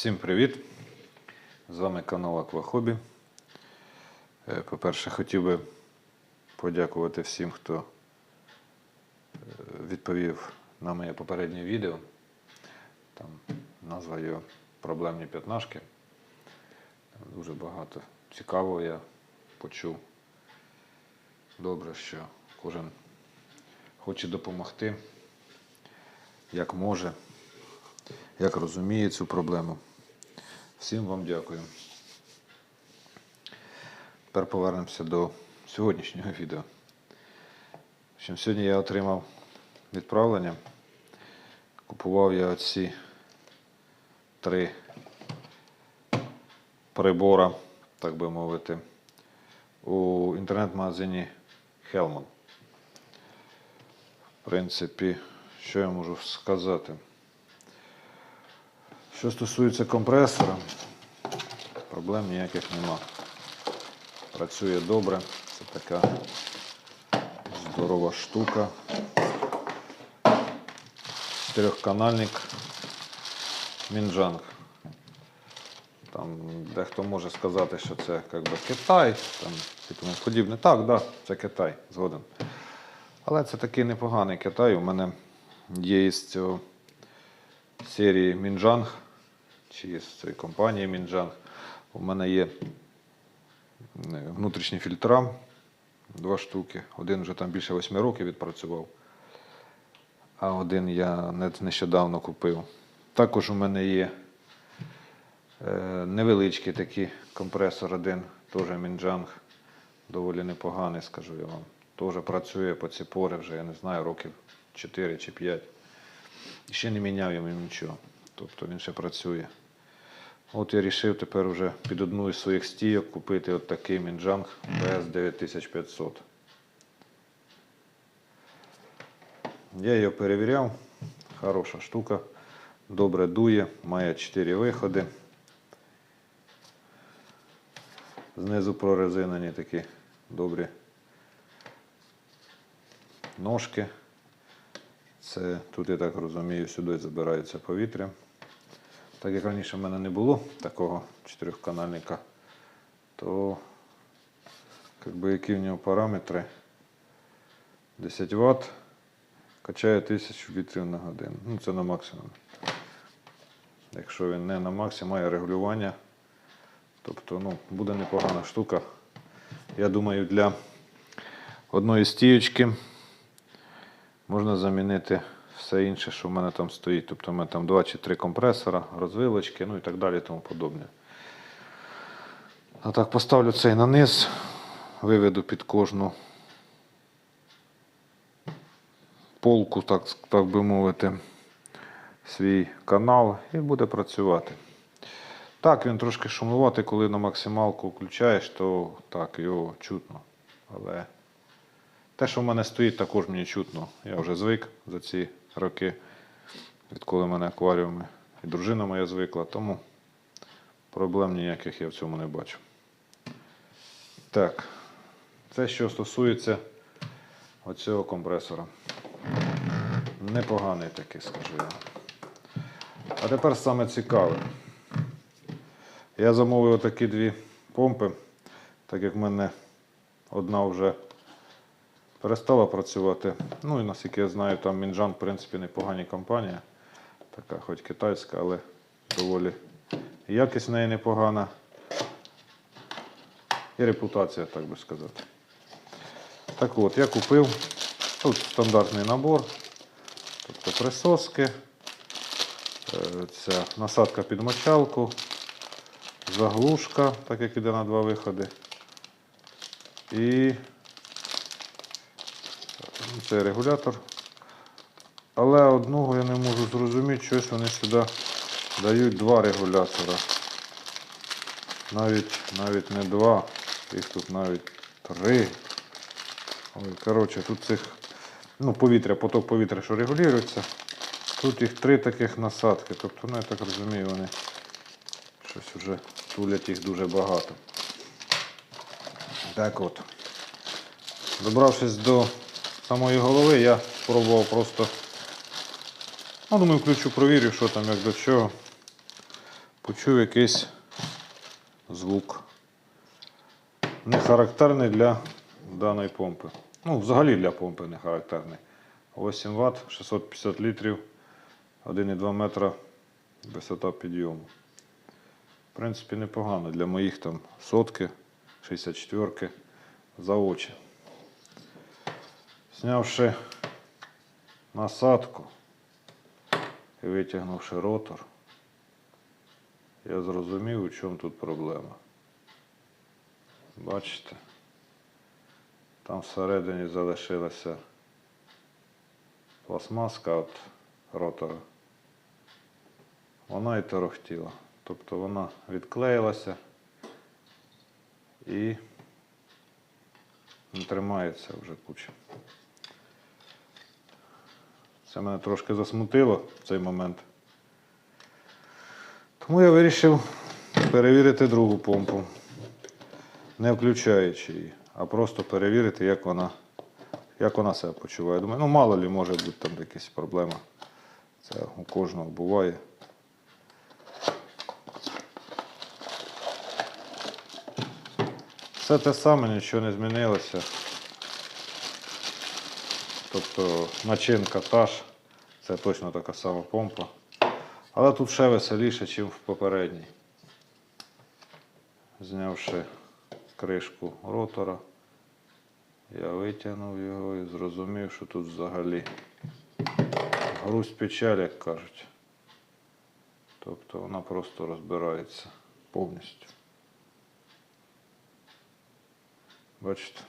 Всім привіт! З вами канал Аквахобі. Е, По-перше, хотів би подякувати всім, хто е, відповів на моє попереднє відео. Там назва його Проблемні п'ятнашки. Дуже багато цікавого я почув. Добре, що кожен хоче допомогти, як може, як розуміє цю проблему. Всім вам дякую. Тепер повернемося до сьогоднішнього відео. Общем, сьогодні я отримав відправлення. Купував я оці три прибора, так би мовити, у інтернет-магазині Hellman. В принципі, що я можу сказати? Що стосується компресора, проблем ніяких нема. Працює добре. Це така здорова штука. Трьохканальник Мінджанг. Там дехто може сказати, що це як би, Китай там, і тому подібне. Так, да, це Китай, згоден. Але це такий непоганий Китай. У мене є з цього серії Мінджанг, чи з цієї компанії Мінджанг. У мене є е, внутрішні фільтра, два штуки. Один вже там більше восьми років відпрацював, а один я нещодавно купив. Також у мене є е, невеличкий такий компресор один, теж Мінджанг, доволі непоганий, скажу я вам. Теж працює по ці пори вже, я не знаю, років 4 чи 5. І ще не міняв йому нічого. Тобто він ще працює. От я вирішив тепер вже під одну із своїх стійок купити от такий Мінджанг PS 9500. Я його перевіряв. Хороша штука. Добре дує, має 4 виходи. Знизу прорезинені такі добрі ножки. Це тут, я так розумію, сюди забирається повітря. Так як раніше в мене не було такого чотирьохканальника, то якби, які в нього параметри 10 Вт качає 1000 літрів на годину. Ну, це на максимум. Якщо він не на максимум, має регулювання, тобто ну, буде непогана штука. Я думаю, для одної стіючки можна замінити все інше, що в мене там стоїть. Тобто в мене там два чи три компресора, розвилочки, ну і так далі, тому подобне. А так поставлю цей на низ, виведу під кожну полку, так, так би мовити, свій канал і буде працювати. Так, він трошки шумувати, коли на максималку включаєш, то так, його чутно. Але те, що в мене стоїть, також мені чутно. Я вже звик за ці роки, відколи в мене акваріуми. І дружина моя звикла, тому проблем ніяких я в цьому не бачу. Так, це що стосується оцього компресора. Непоганий такий, скажу я. А тепер саме цікаве. Я замовив такі дві помпи, так як в мене одна вже перестала працювати. Ну і наскільки я знаю, там Мінджан, в принципі, непогані компанія. Така хоч китайська, але доволі якість в неї непогана. І репутація, так би сказати. Так от, я купив тут стандартний набор, тобто присоски, е, ця насадка під мочалку, заглушка, так як іде на два виходи. І це регулятор. Але одного я не можу зрозуміти, щось вони сюди дають два регулятора. Навіть, навіть не два, їх тут навіть три. Ой, коротше, тут цих ну, повітря, поток повітря, що регулюється. Тут їх три таких насадки. Тобто, ну, я так розумію, вони щось вже тулять їх дуже багато. Так от. Добравшись до самої голови, я спробував просто. Ну, думаю, включу, провірю, що там, як до чого. почув якийсь звук. Не характерний для даної помпи. Ну, взагалі для помпи не характерний. 8 Вт, 650 літрів, 1,2 метра висота підйому. В принципі, непогано для моїх там сотки, 64 за очі. Знявши насадку і витягнувши ротор, я зрозумів, у чому тут проблема. Бачите? Там всередині залишилася пластмаска від ротора. Вона і торохтіла. Тобто вона відклеїлася і не тримається вже куча. Це мене трошки засмутило в цей момент. Тому я вирішив перевірити другу помпу, не включаючи її, а просто перевірити, як вона, як вона себе почуває. Думаю, ну мало ли може бути там якась проблема. Це у кожного буває. Все те саме, нічого не змінилося. Тобто начинка та ж, це точно така сама помпа. Але тут ще веселіше, ніж в попередній. Знявши кришку ротора, я витягнув його і зрозумів, що тут взагалі грусть печаль, як кажуть. Тобто вона просто розбирається повністю. Бачите,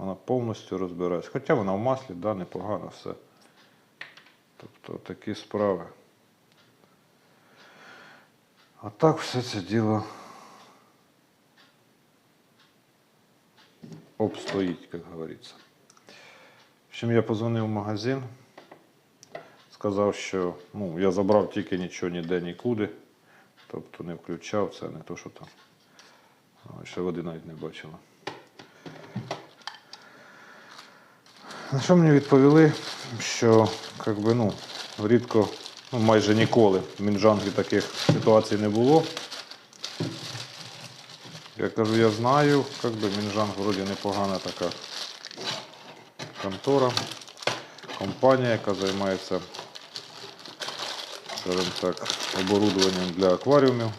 вона повністю розбирається. Хоча вона в маслі, да, непогано все. Тобто такі справи. А так все це діло обстоїть, як говориться. В общем, я позвонив в магазин, сказав, що ну, я забрав тільки нічого ніде нікуди. Тобто не включав це, не то, що там. Ще води навіть не бачила. На що мені відповіли, що би, ну, рідко, ну, майже ніколи в Мінжангі таких ситуацій не було. Я кажу, я знаю, как би Мінжанг вроді непогана така контора, компанія, яка займається, скажімо так, оборудованням для акваріумів.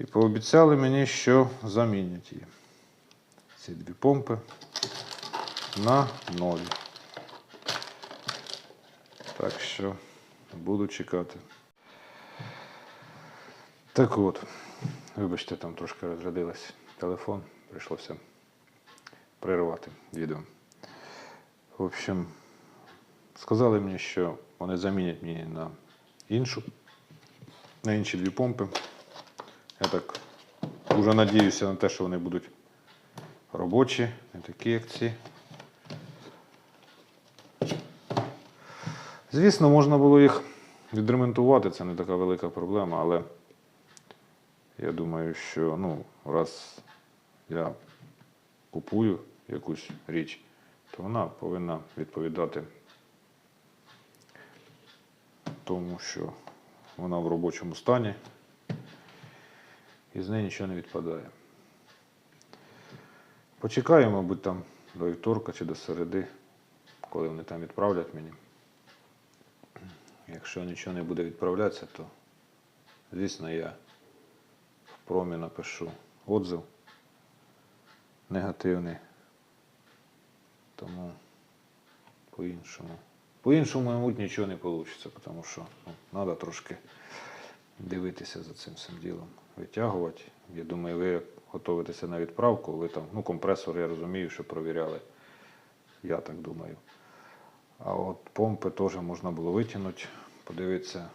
І пообіцяли мені, що замінять її. Ці дві помпи на нові. Так що буду чекати. Так от, вибачте, там трошки розрядилась телефон, прийшлося перервати відео. В общем, сказали мені, що вони замінять мені на іншу, на інші дві помпи. Я так дуже надіюся на те, що вони будуть робочі, не такі, як ці. Звісно, можна було їх відремонтувати, це не така велика проблема, але я думаю, що ну, раз я купую якусь річ, то вона повинна відповідати тому, що вона в робочому стані і з неї нічого не відпадає. Почекаю, мабуть, там до вівторка чи до середи, коли вони там відправлять мені. Якщо нічого не буде відправлятися, то, звісно, я в промі напишу отзив негативний. Тому по-іншому. По-іншому, мабуть, нічого не вийде, тому що ну, треба трошки дивитися за цим всім ділом, витягувати. Я думаю, ви готуєтеся на відправку, ви там, ну, компресор, я розумію, що провіряли. Я так думаю. А от помпи теж можна було витягнути, подивитися,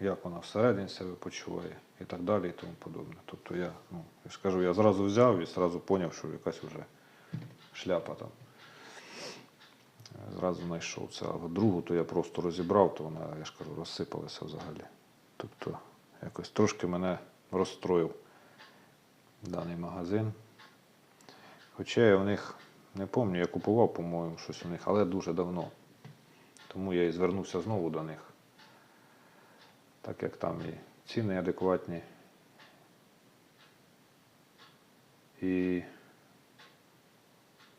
як вона всередині себе почуває і так далі, і тому подобне. Тобто я, ну, я ж кажу, я зразу взяв і зразу зрозумів, що якась вже шляпа там. Зразу знайшов це. А другу, то я просто розібрав, то вона, я ж кажу, розсипалася взагалі. Тобто якось трошки мене розстроїв даний магазин. Хоча я в них не пам'ятаю, я купував, по-моєму, щось у них, але дуже давно. Тому я і звернувся знову до них. так як там і ціни адекватні. І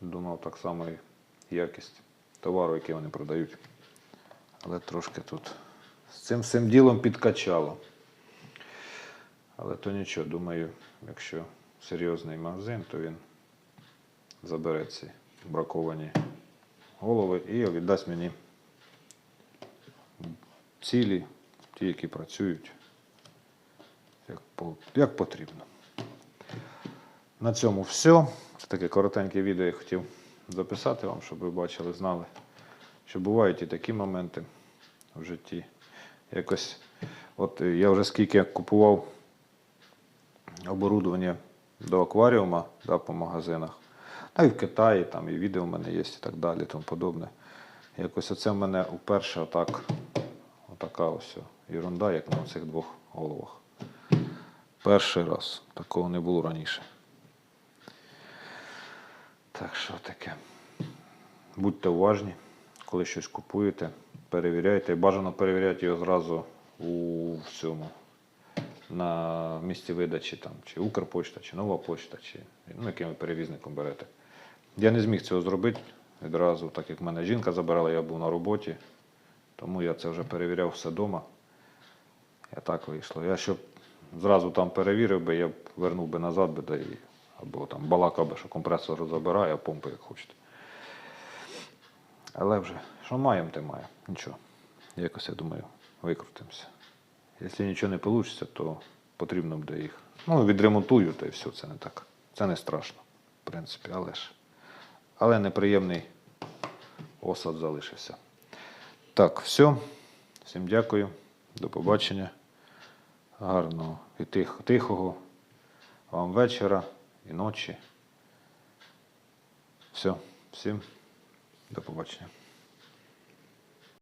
думав так само і якість товару, який вони продають. Але трошки тут з цим всім ділом підкачало. Але то нічого, думаю, якщо серйозний магазин, то він забере ці браковані голови і віддасть мені цілі, ті, які працюють, як, як потрібно. На цьому все. Це таке коротеньке відео я хотів записати вам, щоб ви бачили, знали, що бувають і такі моменти в житті. Якось, от е, я вже скільки купував оборудовання до акваріума да, по магазинах. Та і в Китаї, там і відео в мене є, і так далі, тому подобне. Якось оце в мене вперше отак, отака ось ерунда, як на цих двох головах. Перший раз. Такого не було раніше. Так що таке. Будьте уважні, коли щось купуєте, перевіряйте. Бажано перевіряти його зразу у цьому на місці видачі, там, чи Укрпочта, чи Нова Почта, чи ну, яким ви перевізником берете. Я не зміг цього зробити відразу, так як мене жінка забирала, я був на роботі, тому я це вже перевіряв все вдома. Я так вийшло. Я щоб зразу там перевірив би, я б вернув би назад би, да і, або там балакав би, що компресор забирає, а помпи як хочете. Але вже, що маємо, те маємо. Нічого. Якось, я думаю, викрутимося. Якщо нічого не вийде, то потрібно буде їх. Ну, відремонтую, та й все, це не так. Це не страшно, в принципі, але ж. Але неприємний осад залишився. Так, все. Всім дякую. До побачення. Гарного і тих, тихого вам вечора і ночі. Все, всім до побачення.